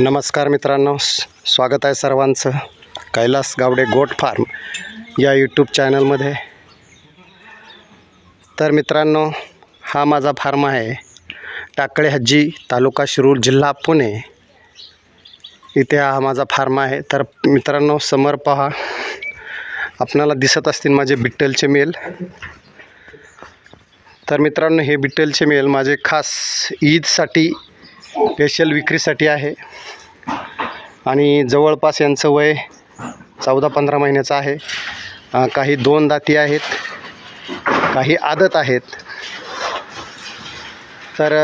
नमस्कार मित्रांनो स्वागत आहे सर्वांचं. कैलास गावडे गोट फार्म या यूट्यूब चॅनलमध्ये. तर मित्रांनो हा माझा फार्म आहे टाकळे हज्जी तालुका शिरूर जिल्हा पुणे. इथे हा माझा फार्म आहे. तर मित्रांनो समोर पहा. आपणाला दिसत असतील माझे बिट्टलचे मेल. तर मित्रांनो हे बिट्टलचे मेल माझे खास ईदसाठी स्पेशल विक्रीसाठी आहे. आणि जवळपास यांचं वय चौदा पंधरा महिन्याचं आहे. काही दोन दाती आहेत काही आदत आहेत. तर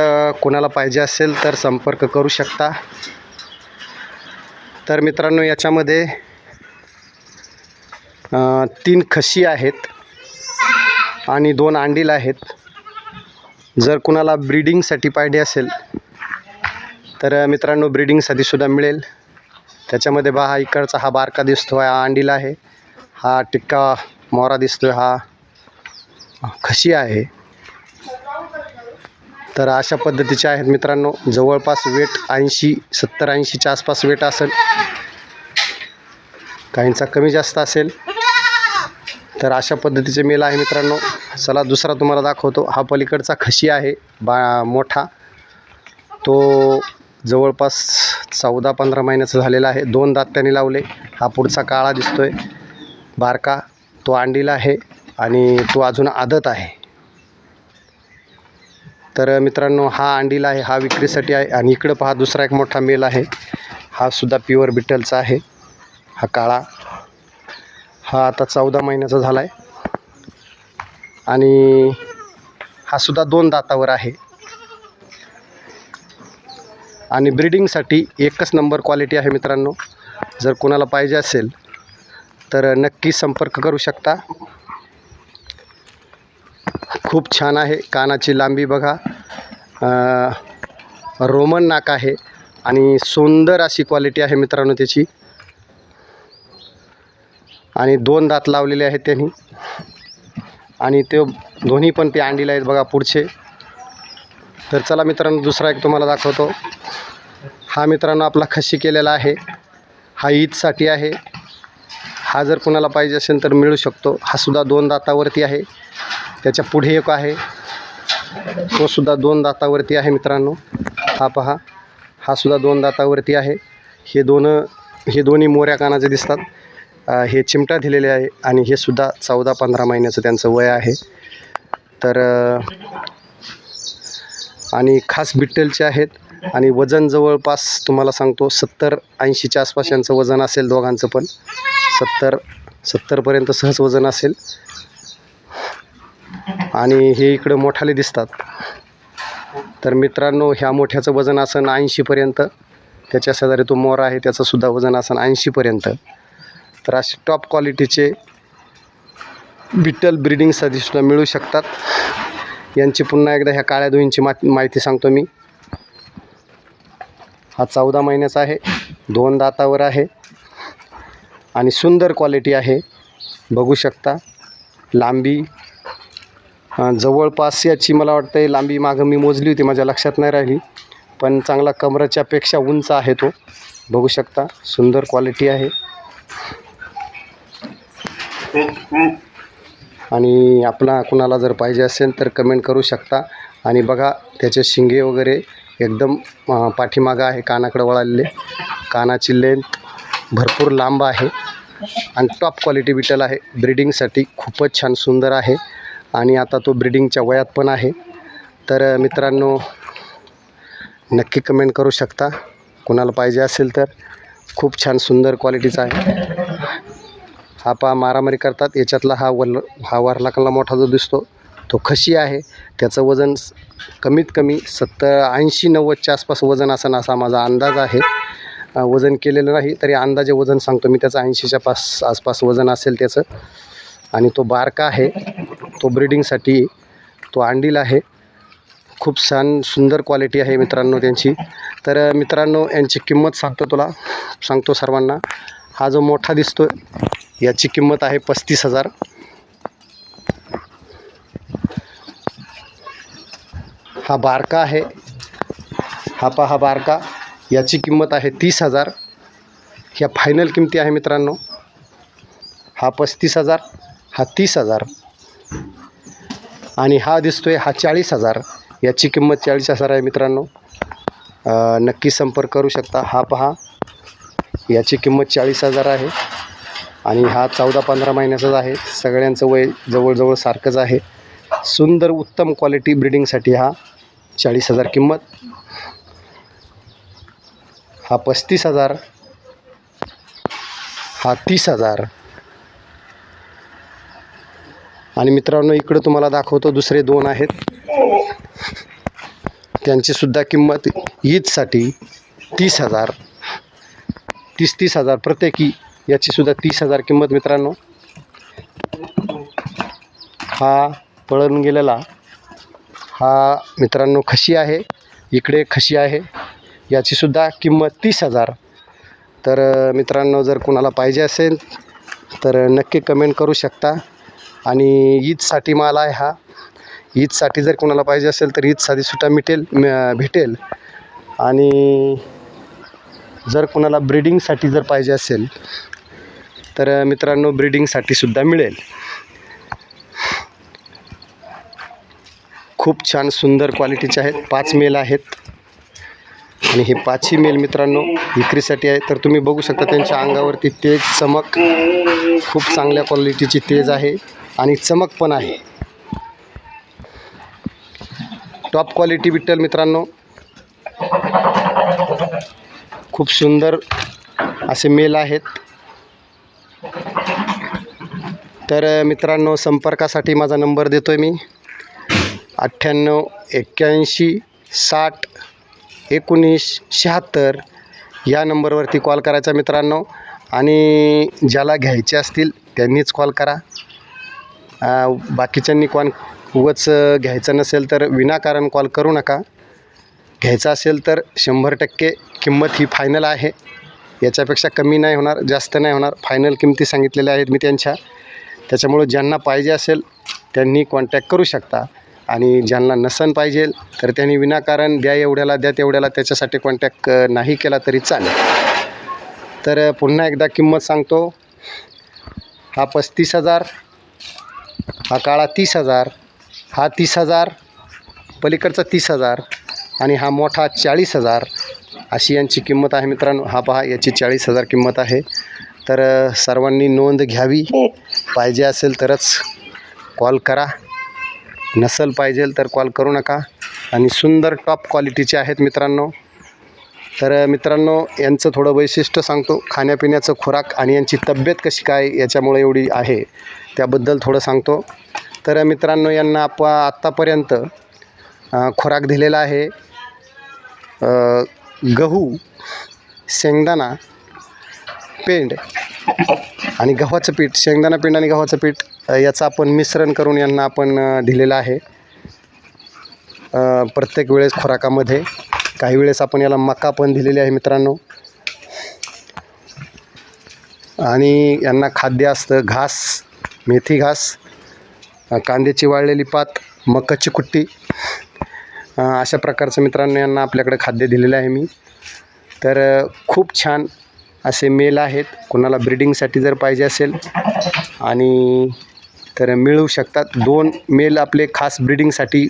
कोणाला पाहिजे असेल तर संपर्क करू शकता. तर मित्रांनो याच्यामध्ये तीन खशी आहेत आणि दोन अंडील आहेत. जर कुणाला ब्रीडिंगसाठी पाहिजे असेल तर मित्रांनो ब्रीडिंगसाठी सुद्धा मिळेल. त्याच्यामध्ये बा हा इकडचा हा बारका दिसतो आहे हा अंडीला आहे. हा टिक्का मोरा आहे हा खशी आहे. तर अशा पद्धतीचे आहेत मित्रांनो. जवळपास वेट ऐंशी सत्तर ऐंशीच्या आसपास वेट असेल. काहींचा कमी जास्त असेल. तर अशा पद्धतीचे मेल आहे मित्रांनो. चला दुसरा तुम्हाला दाखवतो. हा पलीकडचा खशी आहे बा मोठा. तो जवळपास चौदा पंधरा महिन्याचं झालेला आहे. दोन दात त्याने लावले. हा पुढचा काळा दिसतो आहे बारका तो अंडीला आहे आणि तो अजून आदत आहे. तर मित्रांनो हा अंडीला आहे हा विक्रीसाठी आहे आणि इकडं पहा दुसरा एक मोठा मेल आहे. हा सुद्धा प्युअर बिटलचा आहे. हा काळा. हा आता चौदा महिन्याचा झाला आहे आणि हा सुद्धा दोन दातावर आहे. आणि ब्रिडिंगसाठी एकच नंबर क्वालिटी आहे मित्रांनो. जर कोणाला पाहिजे असेल तर नक्की संपर्क करू शकता. खूप छान आहे कानाची लांबी बघा. रोमन नाक आहे आणि सुंदर अशी क्वालिटी आहे मित्रांनो त्याची. आणि दोन दात लावलेले आहेत त्यांनी. आणि ते दोन्ही पण ते अंडीला आहेत बघा पुढचे. तर चला मित्रांनो दुसरा एक तुम्हाला दाखवतो. हा मित्रांनो आपला खशी केलेला आहे. हा ईदसाठी आहे. हा जर कुणाला पाहिजे असेल तर मिळू शकतो. हा सुद्धा दोन दातावरती आहे. त्याच्या पुढे एक आहे. तो सुद्धा दोन दातावरती आहे मित्रांनो. हा पहा. हा सुद्धा दोन दातावरती आहे. हे दोन हे दोन्ही मोऱ्या कानाचे दिसतात. हे चिमटा दिलेले आहे आणि हे सुद्धा चौदा पंधरा महिन्याचं त्यांचं वय आहे. तर आणि खास बिट्टेलचे आहेत. आणि वजन जवळपास तुम्हाला सांगतो सत्तर ऐंशीच्या आसपास यांचं वजन असेल दोघांचं पण. सत्तर सत्तरपर्यंत सहज वजन असेल. आणि हे इकडं मोठाले दिसतात. तर मित्रांनो ह्या मोठ्याचं वजन असेल ऐंशीपर्यंत त्याच्या शेजारी तो मोर आहे त्याचंसुद्धा वजन असेल ऐंशीपर्यंत तर असे टॉप क्वालिटीचे बिट्टल ब्रिडिंगसाठी सुद्धा मिळू शकतात. यांची पुन्हा एकदा ह्या काळ्या दुईंची मा माहिती सांगतो मी. हा चौदा महिन्याचा आहे दोन दातावर आहे आणि सुंदर क्वालिटी आहे. बघू शकता लांबी जवळपास याची मला वाटतं लांबी मागं मी मोजली होती माझ्या लक्षात नाही राहिली. पण चांगला कमरच्यापेक्षा उंच आहे तो. बघू शकता सुंदर क्वालिटी आहे. आणि आपला कुणाला जर पाहिजे असेल तर कमेंट करू शकता. आणि बघा त्याचे शिंगे वगैरे एकदम पाठीमागं आहे कानाकडे वळालेले. कानाची लेंथ भरपूर लांब आहे. आणि टॉप क्वालिटी बिटल आहे. ब्रिडिंगसाठी खूपच छान सुंदर आहे. आणि आता तो ब्रिडिंगच्या वयात पण आहे. तर मित्रांनो नक्की कमेंट करू शकता. कुणाला पाहिजे असेल तर खूप छान सुंदर क्वालिटीचा आहे. हा पा मारामारी करतात. याच्यातला हा वल हा वारलाकला मोठा जो दिसतो तो खशी आहे. त्याचं वजन कमीत कमी सत्तर ऐंशी नव्वदच्या आसपास वजन असं असा माझा अंदाज आहे. वजन केलेलं नाही तरी अंदाजे वजन सांगतो मी. त्याचं ऐंशीच्या पास आसपास वजन असेल त्याचं. आणि तो बारका आहे. तो ब्रिडिंगसाठी तो अंडील आहे. खूप छान सुंदर क्वालिटी आहे मित्रांनो त्यांची. तर मित्रांनो यांची किंमत सांगतो तुला. सांगतो सर्वांना. हा जो मोठा दिसतो याची किंमत आहे पस्तीस हजार. हा बारका आहे. हा पहा बारका याची किंमत आहे तीस हजार. ह्या फायनल किमती आहे मित्रांनो. हा पस्तीस हजार हा तीस हजार. आणि हा दिसतोय हा चाळीस हजार. याची किंमत चाळीस हजार आहे मित्रांनो. नक्की संपर्क करू शकता. हा पहा याची किंमत चाळीस हजार आहे. आणि हा चौदा पंधरा महिन्याचाच आहे. सगळ्यांचं वय जवळजवळ सारखंच आहे. सुंदर उत्तम क्वालिटी ब्रिडिंगसाठी हा चाळीस हजार किंमत. हा पस्तीस हजार. हा तीस हजार. आणि मित्रांनो इकडं तुम्हाला दाखवतो दुसरे दोन आहेत. त्यांचीसुद्धा किंमत ईदसाठी तीस हजार. तीस तीस हजार प्रत्येकी. याचीसुद्धा तीस हजार किंमत मित्रांनो. हा पळून गेलेला. हा मित्रांनो खशी आहे. इकडे खशी आहे. याचीसुद्धा किंमत तीस हजार. तर मित्रांनो जर कोणाला पाहिजे असेल तर नक्की कमेंट करू शकता. आणि ईदसाठी माल आहे हा. ईदसाठी जर कोणाला पाहिजे असेल तर ईदसाठी सुद्धा मिटेल भेटेल. आणि जर कोणाला ब्रिडिंगसाठी जर पाहिजे असेल तर मित्रांनो ब्रिडिंगसाठी सुद्धा मिळेल. खूप छान सुंदर क्वालिटीचे आहेत. पाच मेल आहेत. आणि हे पाचही मेल मित्रांनो विक्रीसाठी आहे तर तुम्ही बघू शकता त्यांच्या अंगावरती तेज चमक. खूप चांगल्या क्वालिटीची तेज आहे. आणि चमक पण आहे. टॉप क्वालिटी विठ्ठल मित्रांनो. खूप सुंदर असे मेल आहेत. तर मित्रांनो संपर्कासाठी माझा नंबर देतो आहे मी. अठ्ठ्याण्णव एक्क्याऐंशी साठ एकोणीस शहात्तर या नंबरवरती कॉल करायचा मित्रांनो. आणि ज्याला घ्यायचे असतील त्यांनीच कॉल करा. बाकीच्यांनी कॉन उगाच घ्यायचं नसेल तर विनाकारण कॉल करू नका. घ्यायचा असेल तर शंभर टक्के किंमत ही फायनल आहे. याच्यापेक्षा कमी नाही होणार जास्त नाही होणार. फायनल किमती सांगितलेल्या आहेत मी त्यांच्या. त्याच्यामुळं ज्यांना पाहिजे असेल त्यांनी कॉन्टॅक्ट करू शकता. आणि ज्यांना नसन पाहिजे तर त्यांनी विनाकारण द्या एवढ्याला द्या तेवढ्याला त्याच्यासाठी कॉन्टॅक्ट नाही केला तरी चालेल. तर पुन्हा एकदा किंमत सांगतो. हा पस्तीस हजार हा काळा तीस हजार हा तीस हजार पलीकडचा तीस हजार आणि हा मोठा चाळीस हजार अशी यांची किंमत आहे मित्रांनो. हा पहा याची चाळीस हजार किंमत आहे. तर सर्वांनी नोंद घ्यावी. पाहिजे असेल तरच कॉल करा. नसल पाहिजे तर कॉल करू नका. आणि सुंदर टॉप क्वालिटीचे आहेत मित्रांनो. तर मित्रांनो यांचं थोडं वैशिष्ट्य सांगतो. खाण्यापिण्याचं खुराक आणि यांची तब्येत कशी काय याच्यामुळे एवढी आहे त्याबद्दल थोडं सांगतो. तर मित्रांनो यांना आप आत्तापर्यंत खुराक दिलेला आहे. गहू शेंगदाणा पेंड आणि गव्हाचं पीठ शेंगदाणा पेंड आणि गव्हाचं पीठ याचं आपण मिश्रण करून यांना आपण दिलेलं आहे. प्रत्येक वेळेस खुराकामध्ये काही वेळेस आपण याला मका पण दिलेली आहे मित्रांनो. आणि यांना खाद्य असतं घास मेथी घास कांद्याची वाळलेली पात मकाची कुट्टी अशा प्रकारचं मित्रांनो यांना आपल्याकडे खाद्य दिलेलं आहे मी. तर खूप छान असे मेल आहेत. कोणाला ब्रिडिंगसाठी जर पाहिजे असेल आणि तर मिळू शकतात. दोन मेल आपले खास ब्रिडिंगसाठी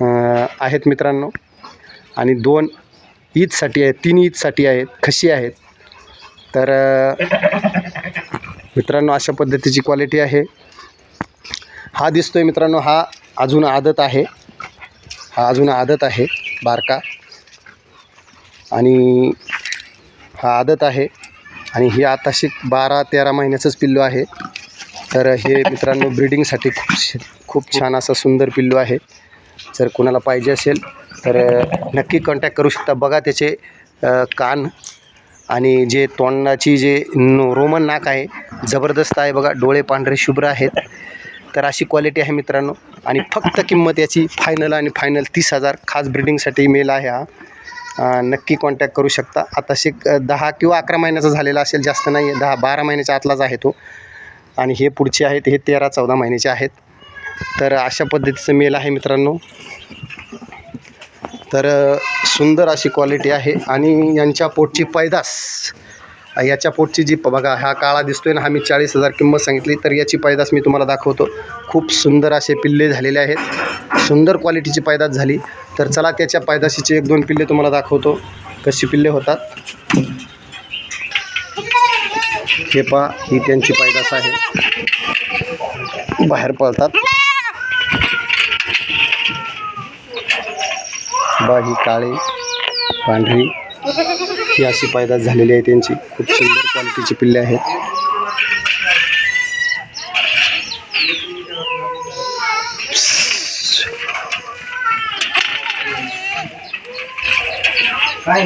आहेत मित्रांनो. आणि दोन ईदसाठी आहेत तीन ईदसाठी आहेत खशी आहेत. तर मित्रांनो अशा पद्धतीची क्वालिटी आहे. हा दिसतोय मित्रांनो हा अजून आदत आहे. हा अजून आदत आहे बारका. आणि हा आदत आहे. आणि ही आताशी बारा तेरा महिन्याचंच पिल्लू आहे. तर हे मित्रांनो ब्रिडिंगसाठी खूप छ- खूप छान असं सुंदर पिल्लू आहे. जर कोणाला पाहिजे असेल तर नक्की कॉन्टॅक्ट करू शकता. बघा त्याचे कान आणि जे तोंडाची जे नो रोमन नाक आहे जबरदस्त आहे बघा. डोळे पांढरे शुभ्र आहेत. तर अशी क्वालिटी आहे मित्रांनो. आणि फक्त किंमत याची फायनल आणि फायनल तीस हजार खास ब्रिडिंगसाठी मेल आहे हा. नक्की कॉन्टॅक्ट करू शकता. आता शिक दहा किंवा अकरा महिन्याचा झालेला असेल जास्त नाही आहे दहा बारा महिन्याच्या आतलाच आहे तो. आणि हे पुढचे आहेत हे तेरा चौदा महिन्याचे आहेत. तर अशा पद्धतीचं मेल आहे मित्रांनो. तर सुंदर अशी क्वालिटी आहे. आणि यांच्या पोटची पैदास याच्या पोटची जी बघा हा काळा दिसतोय ना हा मी चाळीस हजार किंमत सांगितली तर याची पैदास मी तुम्हाला दाखवतो. खूप सुंदर असे पिल्ले झालेले आहेत. सुंदर क्वालिटीची पैदास झाली. तर चला त्याच्या पैदाशीचे एक दोन पिल्ले तुम्हाला दाखवतो. कशी पिल्ले होतात. हे पहा ही त्यांची पैदास आहे. बाहेर पळतात. बा ही काळी पांढरी. ही अशी पैदास झालेली आहे त्यांची. खूप सुंदर क्वालिटीची पिल्ले आहेत. काय